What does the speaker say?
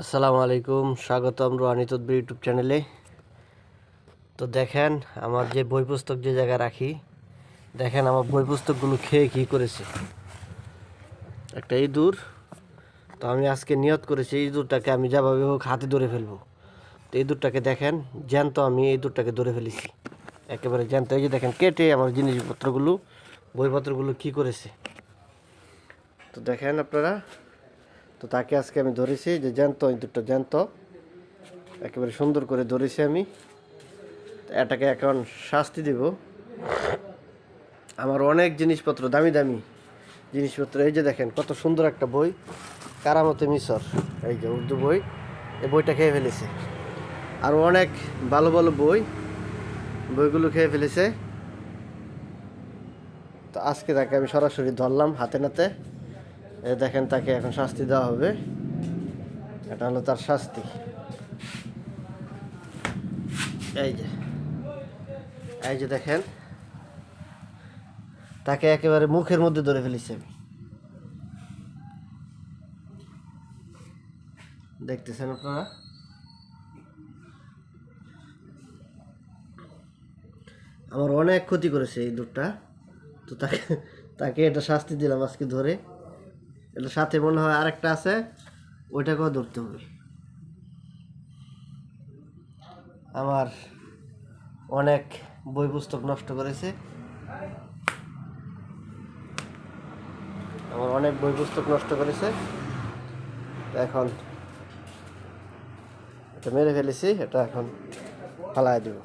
আসসালামু আলাইকুম, স্বাগতম রোহানি তদ্বির ইউটিউব চ্যানেলে। তো দেখেন, আমার যে বই পুস্তক যে জায়গায় রাখি, দেখেন আমার বই পুস্তকগুলো খেয়ে কী করেছে। একটা ইঁদুর, তো আমি আজকে নিয়ত করেছি ইঁদুরটাকে আমি যাভাবে হোক হাতে ধরে ফেলব। তো ইঁদুরটাকে দেখেন, জ্যান্ত আমি ইঁদুরটাকে ধরে ফেলেছি। একেবারে জ্যান্ত, এই যে দেখেন, কেটে আমার জিনিসপত্রগুলো, বইপত্রগুলো কী করেছে। তো দেখেন আপনারা তো তাকে আজকে আমি ধরেছি যে জ্যান্ত ইঁদুরটা জ্যান্ত, একেবারে সুন্দর করে ধরেছি আমি। এটাকে এখন শাস্তি দেব। আমার অনেক জিনিসপত্র, দামি দামি জিনিসপত্র, এই যে দেখেন কত সুন্দর একটা বই, কারামতে মিশর, এই যে উর্দু বই, এই বইটা খেয়ে ফেলেছে। আর অনেক ভালো ভালো বই, বইগুলো খেয়ে ফেলেছে। তো আজকে তাকে আমি সরাসরি ধরলাম হাতে নাতে। এই দেখেন, তাকে এখন শাস্তি দেওয়া হবে। এটা হলো তার শাস্তি। এই যে এই যে দেখেন, তাকে একেবারে মুখের মধ্যে ধরে ফেলেছি আমি। দেখতেছেন আপনারা? আমার অনেক ক্ষতি করেছে এই দুধটা। তো তাকে তাকে এটা শাস্তি দিলাম আজকে ধরে। এটা সাথে মনে হয় আরেকটা আছে, ওইটাকেও ধরতে হবে। আমার অনেক বই পুস্তক নষ্ট করেছে। আমার অনেক বই পুস্তক নষ্ট করেছে। এখন এটা মেরে ফেলেছি, এটা এখন ফালাই দেবো।